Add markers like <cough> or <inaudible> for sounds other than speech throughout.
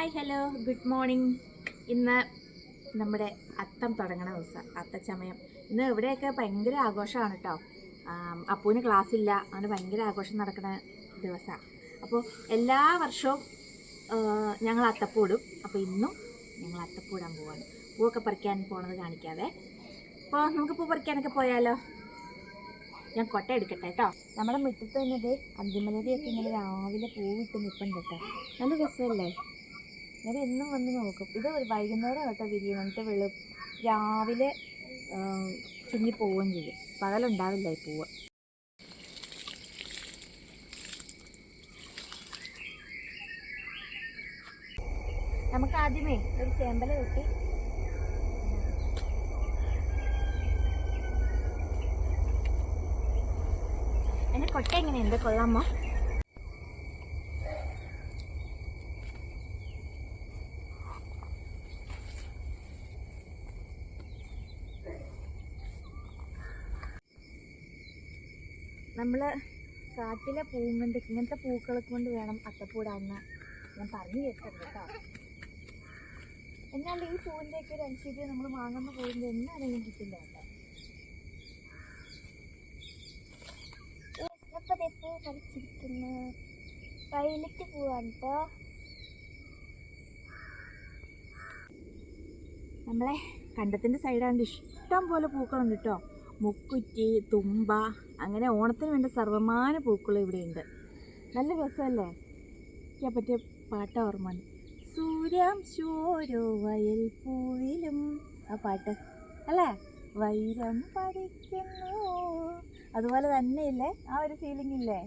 Hi hello good morning ഇന്ന് നമ്മുടെ അത്തം തുടങ്ങണ ദിവസം അത്തച്ചമയം. ഇന്ന് ഇവിടെയൊക്കെ ഭയങ്കര ആഘോഷമാണ് കേട്ടോ അപ്പൂന് ക്ലാസ് ഇല്ല. അവന് ഭയങ്കര ആഘോഷം നടക്കുന്ന ദിവസമാണ് അപ്പോൾ എല്ലാ വർഷവും ഞങ്ങൾ അത്തപ്പൂടും. അപ്പോൾ ഇന്നും ഞങ്ങൾ അത്തപ്പൂടാൻ പോവാണ്. പൂവൊക്കെ പറിക്കാൻ പോണത് കാണിക്കാതെ അപ്പോൾ നമുക്ക് പൂ പറിക്കാനൊക്കെ പോയാലോ? ഞാൻ കൊട്ട എടുക്കട്ടെ കേട്ടോ നമ്മുടെ മുറ്റത്ത് തന്നെ ഇത് അന്തിമലരിയൊക്കെ ഇങ്ങനെ രാവിലെ പൂവിട്ട് നിൽപ്പുണ്ട് കേട്ടോ നല്ല രസമല്ലേ? ഞാൻ എന്നും വന്ന് നോക്കും. ഇത് ഒരു വൈകുന്നേരം കേട്ടോ വിരിയും. എന്നിട്ട് രാവിലെ ചുങ്ങി പോവുകയും ചെയ്യും. പകലുണ്ടാവില്ല ഈ പൂവ്. നമുക്ക് ആദ്യമേ ഒരു ചേമ്പല വെട്ടി എന്റെ കൊട്ട എങ്ങനെയുണ്ട്? കൊള്ളാമോ? നമ്മൾ കാട്ടിലെ പൂവും കൊണ്ട് ഇങ്ങനത്തെ പൂക്കളെ കൊണ്ട് വേണം അത്തപ്പൂടാന്ന് ഞാൻ പറഞ്ഞു കേട്ടത് കേട്ടോ എന്നാൽ ഈ പൂവിന്റെയൊക്കെ ഒരു അനുസരിച്ച് നമ്മൾ വാങ്ങുന്ന പൂവിന്റെ എന്നാണെങ്കിലും കിട്ടില്ല കേട്ടോ പൂ കളിച്ചിരിക്കുന്നു. വയലറ്റ് പൂവാണ് കേട്ടോ നമ്മളെ കണ്ടത്തിന്റെ സൈഡാണ്ട് ഇഷ്ടം പോലെ പൂക്കളുണ്ട് കേട്ടോ മുക്കുറ്റി തുമ്പ അങ്ങനെ ഓണത്തിന് വേണ്ട സർവമാന പൂക്കളും ഇവിടെയുണ്ട്. നല്ല രസമല്ലേ? എനിക്ക് പറ്റിയ പാട്ട ഓർമ്മ സൂര്യം ശോരോ വയൽ പൂവിലും. ആ പാട്ട്. അല്ലേ? വൈരം പഠിക്കുന്നു അതുപോലെ തന്നെ ഇല്ലേ ആ ഒരു ഫീലിംഗ് ഇല്ലേ?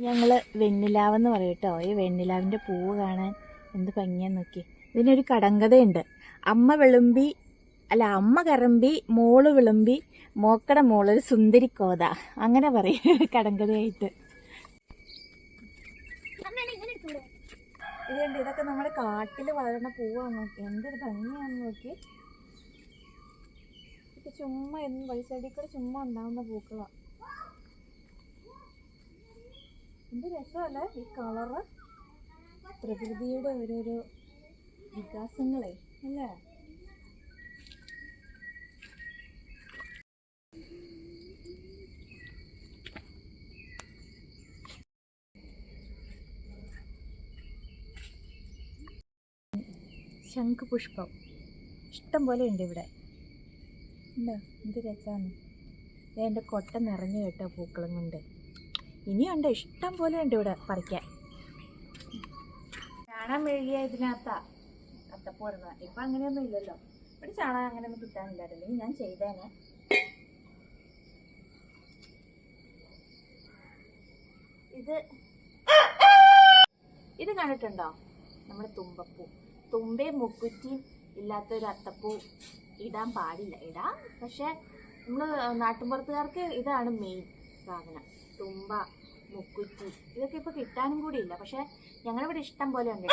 ഞങ്ങൾ വെണ്ണിലാവെന്ന് പറയും ഈ വെണ്ണിലാവിന്റെ പൂവ് കാണാൻ എന്ത് ഭംഗിയാന്ന് നോക്കി ഇതിനൊരു കടങ്കഥയുണ്ട്. അമ്മ വിളുമ്പി അല്ല അമ്മ കറമ്പി മോൾ വിളുമ്പി മോക്കട മോളൊരു സുന്ദരി കോത. അങ്ങനെ പറയും കടങ്കഥയായിട്ട്. ഇതുണ്ട് ഇതൊക്കെ നമ്മുടെ കാട്ടിൽ വളരുന്ന പൂവാണ് നോക്കി. എന്തൊരു ഭംഗിയാണെന്ന് നോക്കി. ഇപ്പൊ ചുമ്മാ എന്ന് വഴി സൈഡിൽ കൂടെ ചുമ്മാ ഉണ്ടാവുന്ന പൂക്കളാ. എന്ത് രസമല്ലേ ഈ കളറ്? പ്രകൃതിയുടെ ഓരോരോ വികാസങ്ങളെ അല്ലേ? ശംഖുപുഷ്പം ഇഷ്ടം പോലെ ഉണ്ട് ഇവിടെ. എന്താ? എന്ത് രസമാണ് എന്റെ കൊട്ട നിറഞ്ഞു കേട്ടോ പൂക്കളും കൊണ്ട്. ഇനിയുണ്ട്. ഇഷ്ടം പോലെ ഉണ്ട് ഇവിടെ പറിക്കാൻ. ചാണകം മെഴുകിയ ഇതിനകത്താ. അത്തപ്പോടുന്നത് ഇപ്പം അങ്ങനെയൊന്നും ഇല്ലല്ലോ. ഇവിടെ ചാണകം അങ്ങനെയൊന്നും കിട്ടാനില്ലായിരുന്നു. ഞാൻ ചെയ്തേനെ. ഇത് ഇത് കണ്ടിട്ടുണ്ടോ? നമ്മുടെ തുമ്പപ്പൂ. തുമ്പയും മുക്കുറ്റിയും ഇല്ലാത്ത ഒരു അത്തപ്പൂ ഇടാൻ പാടില്ല. ഇടാം പക്ഷെ നമ്മൾ നാട്ടിൻപുറത്തുകാർക്ക് ഇതാണ് മെയിൻ സാധനം. തുമ്പ മുക്കുറ്റി ഇതൊക്കെ ഇപ്പൊ കിട്ടാനും കൂടി ഇല്ല. പക്ഷെ ഞങ്ങളിവിടെ ഇഷ്ടം പോലെ ഉണ്ട്.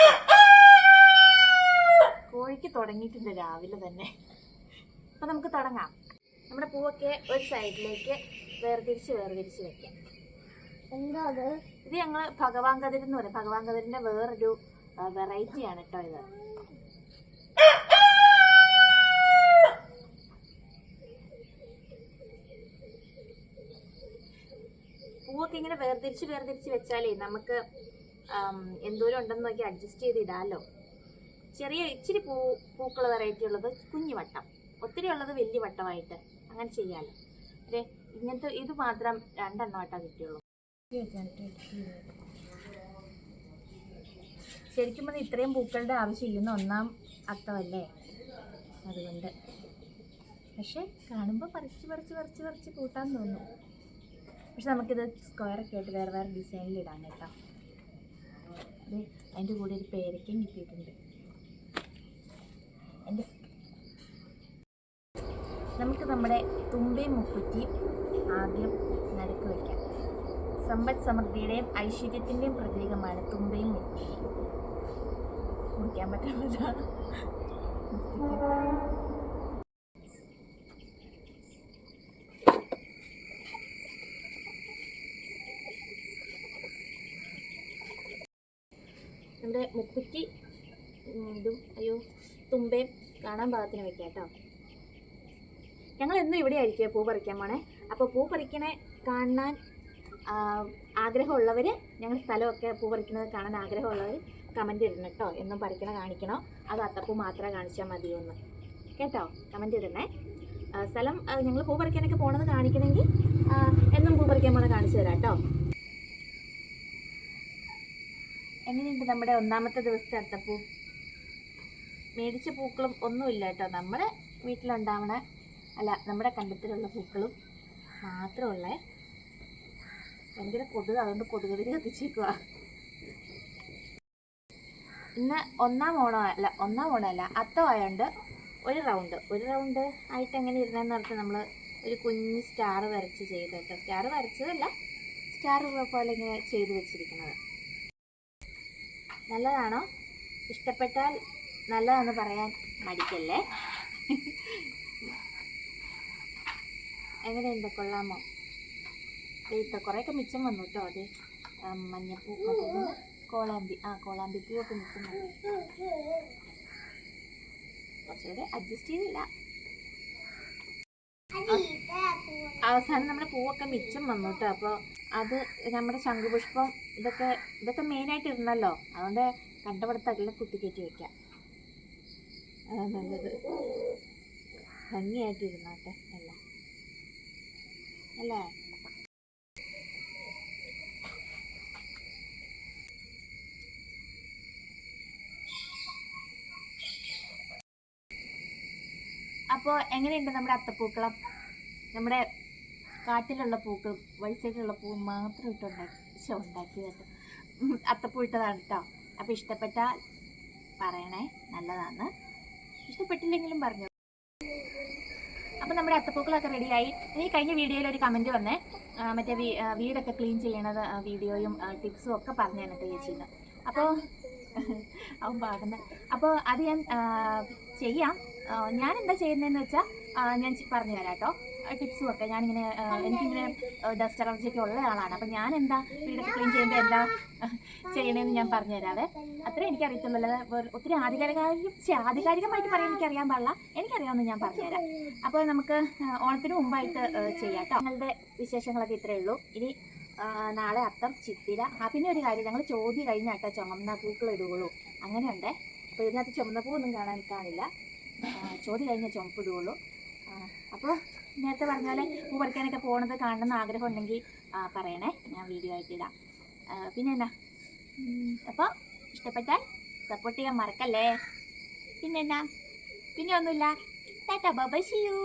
കോഴിക്ക് തുടങ്ങിയിട്ടുണ്ട് രാവിലെ തന്നെ. അപ്പൊ നമുക്ക് തുടങ്ങാം. നമ്മുടെ പൂവൊക്കെ ഒരു സൈഡിലേക്ക് വേർതിരിച്ച് വേർതിരിച്ച് വെക്കാം. എന്താ അത്? ഇത് ഞങ്ങൾ ഭഗവാൻ കതിരെന്ന് പറയാം. പറയും ഭഗവാൻ കതിരിന്റെ വേറൊരു വെറൈറ്റിയാണ് കേട്ടോ ഇത്. പൂവൊക്കെ ഇങ്ങനെ വേർതിരിച്ച് വേർതിരിച്ച് വെച്ചാലേ നമുക്ക് എന്തോരം ഉണ്ടെന്ന് നോക്കി അഡ്ജസ്റ്റ് ചെയ്ത് ഇടാമല്ലോ ചെറിയ ഇച്ചിരി പൂ പൂക്കൾ വെറൈറ്റി ഉള്ളത് കുഞ്ഞു വട്ടം. ഒത്തിരി ഉള്ളത് വലിയ വട്ടമായിട്ട് അങ്ങനെ ചെയ്യാമല്ലോ അതെ ഇങ്ങനത്തെ ഇത് മാത്രം രണ്ടെണ്ണം വട്ടം കിട്ടിയുള്ളൂ. ശരിക്കും പറഞ്ഞാൽ ഇത്രയും പൂക്കളുടെ ആവശ്യമില്ലെന്ന് ഒന്നാം അത്തമല്ലേ അതുകൊണ്ട്. പക്ഷെ കാണുമ്പോൾ പറിച്ച് പറിച്ച് പറിച്ച് പറിച്ച് കൂട്ടാൻ തോന്നും. പക്ഷെ നമുക്കിത് സ്ക്വയറൊക്കെ ആയിട്ട് വേറെ വേറെ ഡിസൈനിൽ ഇടാൻ കേട്ടോ. അത് അതിന്റെ കൂടെ ഒരു പേരയ്ക്കും കിട്ടിയിട്ടുണ്ട്. എന്റെ നമുക്ക് നമ്മുടെ തുമ്പയും മുക്കുറ്റിയും ആദ്യം നടുക്ക് വയ്ക്കാം സമ്പദ് സമൃദ്ധിയുടെയും ഐശ്വര്യത്തിന്റെയും പ്രതീകമാണ് തുമ്പയും മുക്കുറ്റിയും. മുറിക്കാൻ പറ്റുന്നില്ല നമ്മുടെ മുക്കുറ്റി ഇതും അയ്യോ തുമ്പയും കാണാൻ പാകത്തിന് വെക്കാം കേട്ടോ. ഞങ്ങൾ എന്നും ഇവിടെ ആയിരിക്കും പൂ പറിക്കാൻ പോണേ? അപ്പോൾ പൂ പറിക്കണേ കാണാൻ ആഗ്രഹമുള്ളവർ ഞങ്ങൾ സ്ഥലമൊക്കെ പൂ പറിക്കുന്നത് കാണാൻ ആഗ്രഹമുള്ളവർ കമന്റ് ഇടണം കേട്ടോ. എന്നും പറിക്കണ കാണിക്കണോ? അത് അത്തപ്പൂ മാത്രം കാണിച്ചാൽ മതിയോ എന്ന് കേട്ടോ? കമന്റ് ഇടണേ. സ്ഥലം ഞങ്ങൾ പൂ പറിക്കാനൊക്കെ പോണത് കാണിക്കണമെങ്കിൽ എന്നും പൂ പറിക്കാൻ പോണത് കാണിച്ചു തരാം കേട്ടോ. എങ്ങനെയുണ്ട് നമ്മുടെ ഒന്നാമത്തെ ദിവസത്തെ അത്തപ്പൂ? മേടിച്ച പൂക്കളും ഒന്നുമില്ല കേട്ടോ. നമ്മുടെ വീട്ടിലുണ്ടാവണ അല്ല നമ്മുടെ കണ്ടത്തിലുള്ള പൂക്കളും മാത്രമുള്ളേ ഭയങ്കര കൊതുക്. അതുകൊണ്ട് കൊതുകതിരി കത്തിച്ചേക്കുക ഇന്ന് ഒന്നാം ഓണം അല്ല ഒന്നാം ഓണം അല്ല അത്തം ആയതുകൊണ്ട് ഒരു റൗണ്ട്. ഒരു റൗണ്ട് ആയിട്ട് എങ്ങനെ ഇരുന്നതെന്ന് പറഞ്ഞാൽ നമ്മൾ ഒരു കുഞ്ഞ് സ്റ്റാർ വരച്ച് ചെയ്ത് കേട്ടോ സ്റ്റാർ വരച്ചതല്ല സ്റ്റാർ പോലെ ഇങ്ങനെ ചെയ്ത് വെച്ചിരിക്കുന്നത്. നല്ലതാണോ? ഇഷ്ടപ്പെട്ടാൽ നല്ലതാണെന്ന് പറയാൻ മടിക്കല്ലേ? എങ്ങനെയുണ്ട് കൊള്ളാമോ? ഇപ്പം കുറേയൊക്കെ മിച്ചം വന്നു കേട്ടോ അത്. മഞ്ഞപ്പൂ? കോളാമ്പി. ആ കോളാമ്പി പൂവൊക്കെ വന്നു. കുറച്ചുകൂടെ അഡ്ജസ്റ്റ് ചെയ്തില്ല അവസാനം നമ്മുടെ പൂവൊക്കെ മിച്ചം വന്നു കേട്ടോ അപ്പോൾ അത് നമ്മുടെ ശംഖുപുഷ്പം ഇതൊക്കെ ഇതൊക്കെ മെയിനായിട്ട് ഇരുന്നല്ലോ അതുകൊണ്ട് കണ്ടപടത്തല്ല കുത്തിക്കയറ്റി വെക്കാം. അതാ നല്ലത്. ഭംഗിയായിട്ട് ഇരുന്നോട്ടെ എല്ലാം. അല്ലേ? അപ്പോൾ എങ്ങനെയുണ്ട് നമ്മുടെ അത്തപ്പൂക്കളം? നമ്മുടെ കാട്ടിലുള്ള പൂക്കൾ വഴി പൂ മാത്രം ഇട്ടുണ്ടാക്കി ശോ, ഉണ്ടാക്കിയത് ഉം, അത്തപ്പൂ ഇട്ടതാണ് കേട്ടോ അപ്പോൾ ഇഷ്ടപ്പെട്ടാൽ പറയണേ നല്ലതാണ് ഇഷ്ടപ്പെട്ടില്ലെങ്കിലും പറഞ്ഞു. അപ്പം നമ്മുടെ അത്തപ്പൂക്കളൊക്കെ റെഡിയായി. ഈ കഴിഞ്ഞ വീഡിയോയിൽ ഒരു കമന്റ് വന്നേ. മറ്റേ വീടൊക്കെ ക്ലീൻ ചെയ്യണത് വീഡിയോയും ടിപ്സും ഒക്കെ പറഞ്ഞു തന്നിട്ട് ചേച്ചിന്ന്. അപ്പോൾ <laughs> അവൻ പാടുന്നത് അപ്പോൾ അത് ഞാൻ ചെയ്യാം. ഞാൻ എന്താ ചെയ്യുന്നതെന്ന് വെച്ചാൽ ഞാൻ പറഞ്ഞു തരാം കേട്ടോ ടിപ്സും ഒക്കെ ഞാനിങ്ങനെ എനിക്കിങ്ങനെ ഡസ്റ്റ് അലർജിയൊക്കെ ഉള്ള ആളാണ്. അപ്പം ഞാൻ എന്താ വീടൊക്കെ ക്ലീൻ ചെയ്യുമ്പോൾ എന്താ ചെയ്യണമെന്ന് ഞാൻ പറഞ്ഞു തരാതെ അത്രേ എനിക്കറിയത്തുള്ളൂ. ഒത്തിരി ആധികാരിക ആധികാരികമായിട്ട് പറയാൻ എനിക്കറിയാൻ പാടില്ല. എനിക്കറിയാമെന്ന് ഞാൻ പറഞ്ഞുതരാം. അപ്പോൾ നമുക്ക് ഓണത്തിന് മുമ്പായിട്ട് ചെയ്യാം കേട്ടോ ഞങ്ങളുടെ വിശേഷങ്ങളൊക്കെ ഇത്രയേ ഉള്ളൂ. ഇനി നാളെ അത്തം ചിത്തിര. ആ പിന്നെ ഒരു കാര്യം ഞങ്ങൾ ചോദ്യം കഴിഞ്ഞാട്ടോ ചുമന്ന പൂക്കൾ ഇടുകയുള്ളൂ അങ്ങനെയുണ്ടേ. അപ്പോൾ ഇതിനകത്ത് ചുമന്ന ഒന്നും കാണാൻ കാണില്ല. ചോദ്യം കഴിഞ്ഞാൽ ചുമപ്പ് ഇടുകയുള്ളൂ അപ്പോൾ നേരത്തെ പറഞ്ഞ പോലെ പൂ പറിക്കാനൊക്കെ പോകണത് കാണണമെന്ന് ആഗ്രഹം ഉണ്ടെങ്കിൽ പറയണേ. ഞാൻ വീഡിയോ ആയിട്ട് ഇടാം. പിന്നെ എന്നാ അപ്പോൾ ഇഷ്ടപ്പെട്ടാൽ സപ്പോർട്ട് ചെയ്യാൻ മറക്കല്ലേ? പിന്നെ എന്നാ പിന്നെ ഒന്നുമില്ല. ടാറ്റ ബൈ ചെയ്യൂ